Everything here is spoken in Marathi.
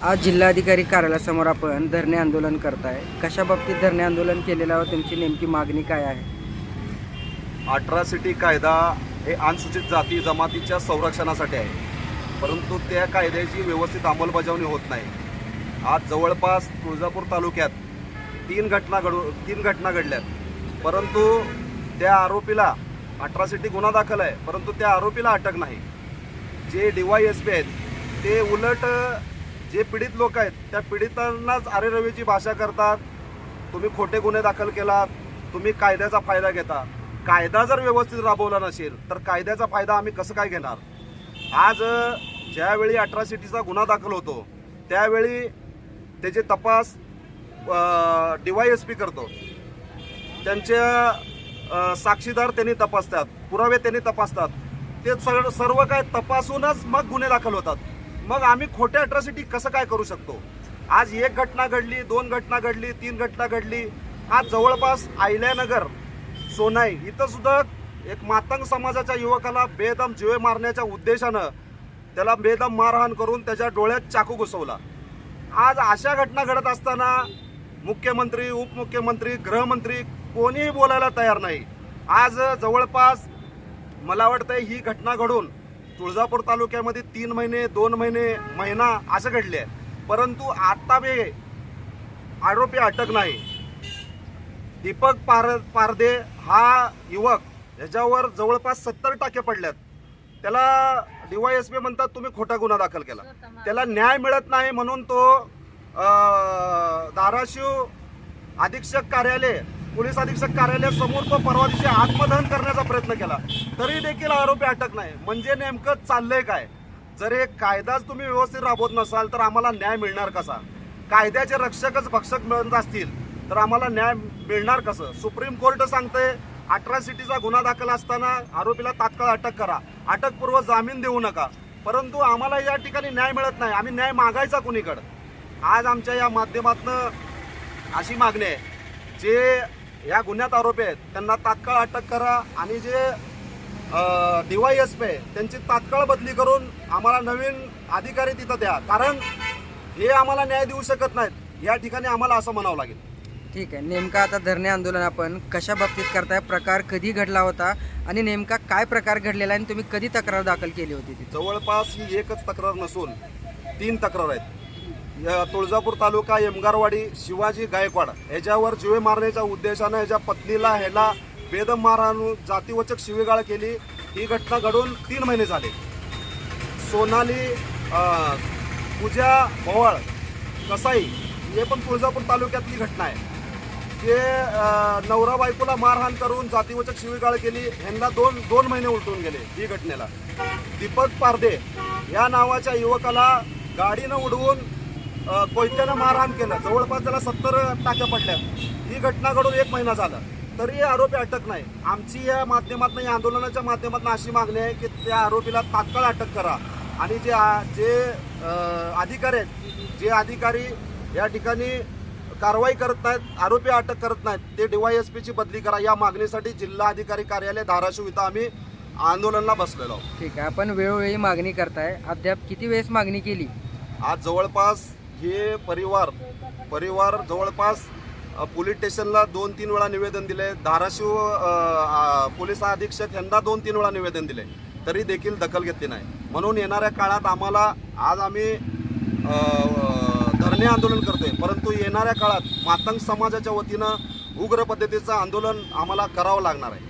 आज जिल्हाधिकारी कार्यालयासमोर आपण धरणे आंदोलन करताय. कशा बाबतीत धरणे आंदोलन केलेल्यावर तुमची नेमकी मागणी काय आहे? अठरा सिटी कायदा हे अनुसूचित जाती जमातीच्या संरक्षणासाठी आहे. परंतु त्या कायद्याची व्यवस्थित अंमलबजावणी होत नाही. आज जवळपास तुळजापूर तालुक्यात तीन घटना घडू तीन घटना घडल्यात. परंतु त्या आरोपीला अठरा सिटी गुन्हा दाखल आहे. परंतु त्या आरोपीला अटक नाही. जे डी वाय एस पी आहेत ते उलट जे पीडित लोक आहेत त्या पीडितांनाच आरेरवीची भाषा करतात. तुम्ही खोटे गुन्हे दाखल केलात तुम्ही कायद्याचा फायदा घेता. कायदा जर व्यवस्थित राबवला नसेल तर कायद्याचा फायदा आम्ही कसं काय घेणार? आज अ, ज्यावेळी अट्रॉसिटीचा गुन्हा दाखल होतो त्यावेळी त्याचे तपास डी वाय एस पी करतो त्यांच्या साक्षीदार त्यांनी तपासतात पुरावे त्यांनी तपासतात. ते सगळं सर्व काय तपासूनच मग गुन्हे दाखल होतात. मग आम्ही खोट्या अट्रॉसिटी कसं काय करू शकतो? आज एक घटना घडली दोन घटना घडली तीन घटना घडली. आज जवळपास आयल्यानगर सोनाई इथं सुद्धा एक मातंग समाजाच्या युवकाला बेदम जिवे मारण्याच्या उद्देशानं त्याला बेदम मारहाण करून त्याच्या डोळ्यात चाकू घुसवला. आज अशा घटना घडत असताना मुख्यमंत्री उपमुख्यमंत्री गृहमंत्री कोणीही बोलायला तयार नाही. आज जवळपास मला वाटतंय ही घटना घडून तुळजापूर तालुक्यामध्ये तीन महिने दोन महिने महिना असं घडले आहे परंतु आत्ता बे आरोपी अटक नाही. दीपक पार पारदे हा युवक ह्याच्यावर जवळपास सत्तर टाके पडल्यात. त्याला डीवायएसपी म्हणतात तुम्ही खोटा गुन्हा दाखल केला. त्याला न्याय मिळत नाही म्हणून तो धाराशिव अधीक्षक कार्यालय पोलीस अधीक्षक कार्यालयासमोर तो परवा दिवशी आत्मदहन करण्याचा प्रयत्न केला. तरी देखील आरोपी अटक नाही. म्हणजे नेमकं चाललंय काय? जर हे कायदाच तुम्ही व्यवस्थित राबवत नसाल तर आम्हाला न्याय मिळणार कसा? कायद्याचे रक्षकच भक्षक मिळत असतील तर आम्हाला न्याय मिळणार कसं? सुप्रीम कोर्ट सांगते अट्रॉसिटीचा गुन्हा दाखल असताना आरोपीला तात्काळ अटक करा. अटकपूर्व जामीन देऊ नका. परंतु आम्हाला या ठिकाणी न्याय मिळत नाही. आम्ही न्याय मागायचा कुणीकडं? आज आमच्या या माध्यमातनं अशी मागणी आहे. जे या गुन्ह्यात आरोपी आहेत. त्यांना तात्काळ अटक करा आणि जे डीवायएस पी त्यांची तात्काळ बदली करून आम्हाला नवीन अधिकारी तिथं द्या. कारण हे आम्हाला न्याय देऊ शकत नाहीत. या ठिकाणी आम्हाला असं म्हणावं लागेल. ठीक आहे. नेमका आता धरणे आंदोलन आपण कशा बाबतीत करताय प्रकार कधी घडला होता आणि नेमका काय प्रकार घडलेला आहे आणि तुम्ही कधी तक्रार दाखल केली होती तिथे? जवळपास ही एकच तक्रार नसून तीन तक्रार आहेत. तुळजापूर तालुका यमगारवाडी शिवाजी गायकवाड. याच्यावर जीवे मारण्याच्या उद्देशानं याच्या पत्नीला ह्याला बेदम मारहाण जातीवचक शिवीगाळ केली. ही घटना घडून तीन महिने झाले. सोनाली पूजा भोवाळ कसाई हे पण तुळजापूर तालुक्यातली घटना आहे. ते नवरा बायकोला मारहाण करून जातीवचक शिवीगाळ केली. ह्यांना दोन दोन महिने उलटून गेले ही घटनेला. दीपक पारदे या नावाच्या युवकाला गाडीनं उडवून कोयत्यानं मारहाण केलं. जवळपास त्याला सत्तर टाक्या पडल्या. ही घटना घडून एक महिना झाला. तरी आरोपी अटक नाही. आमची या माध्यमातून या आंदोलनाच्या माध्यमातून अशी मागणी आहे की त्या आरोपीला तात्काळ अटक करा. आणि जे जे अधिकारी आहेत जे अधिकारी या ठिकाणी कारवाई करत नाहीत आरोपी अटक करत नाहीत ते डीवायएसपीची बदली करा. या मागणीसाठी जिल्हा अधिकारी कार्यालय धाराशिव इथं आम्ही आंदोलनाला बसलेलो आहोत. ठीक आहे. आपण वेळोवेळी मागणी करताय. अद्याप किती वेळेस मागणी केली? आज जवळपास हे परिवार परिवार जवळपास पोलीस स्टेशनला दोन तीन वेळा निवेदन दिले. धाराशिव पोलीस अधीक्षक यांना दोन तीन वेळा निवेदन दिले. तरी देखील दखल घेतली नाही. म्हणून येणाऱ्या काळात आम्हाला आज आम्ही धरणे आंदोलन करतोय. परंतु येणाऱ्या काळात मातंग समाजाच्या वतीनं उग्र पद्धतीचं आंदोलन आम्हाला करावं लागणार आहे.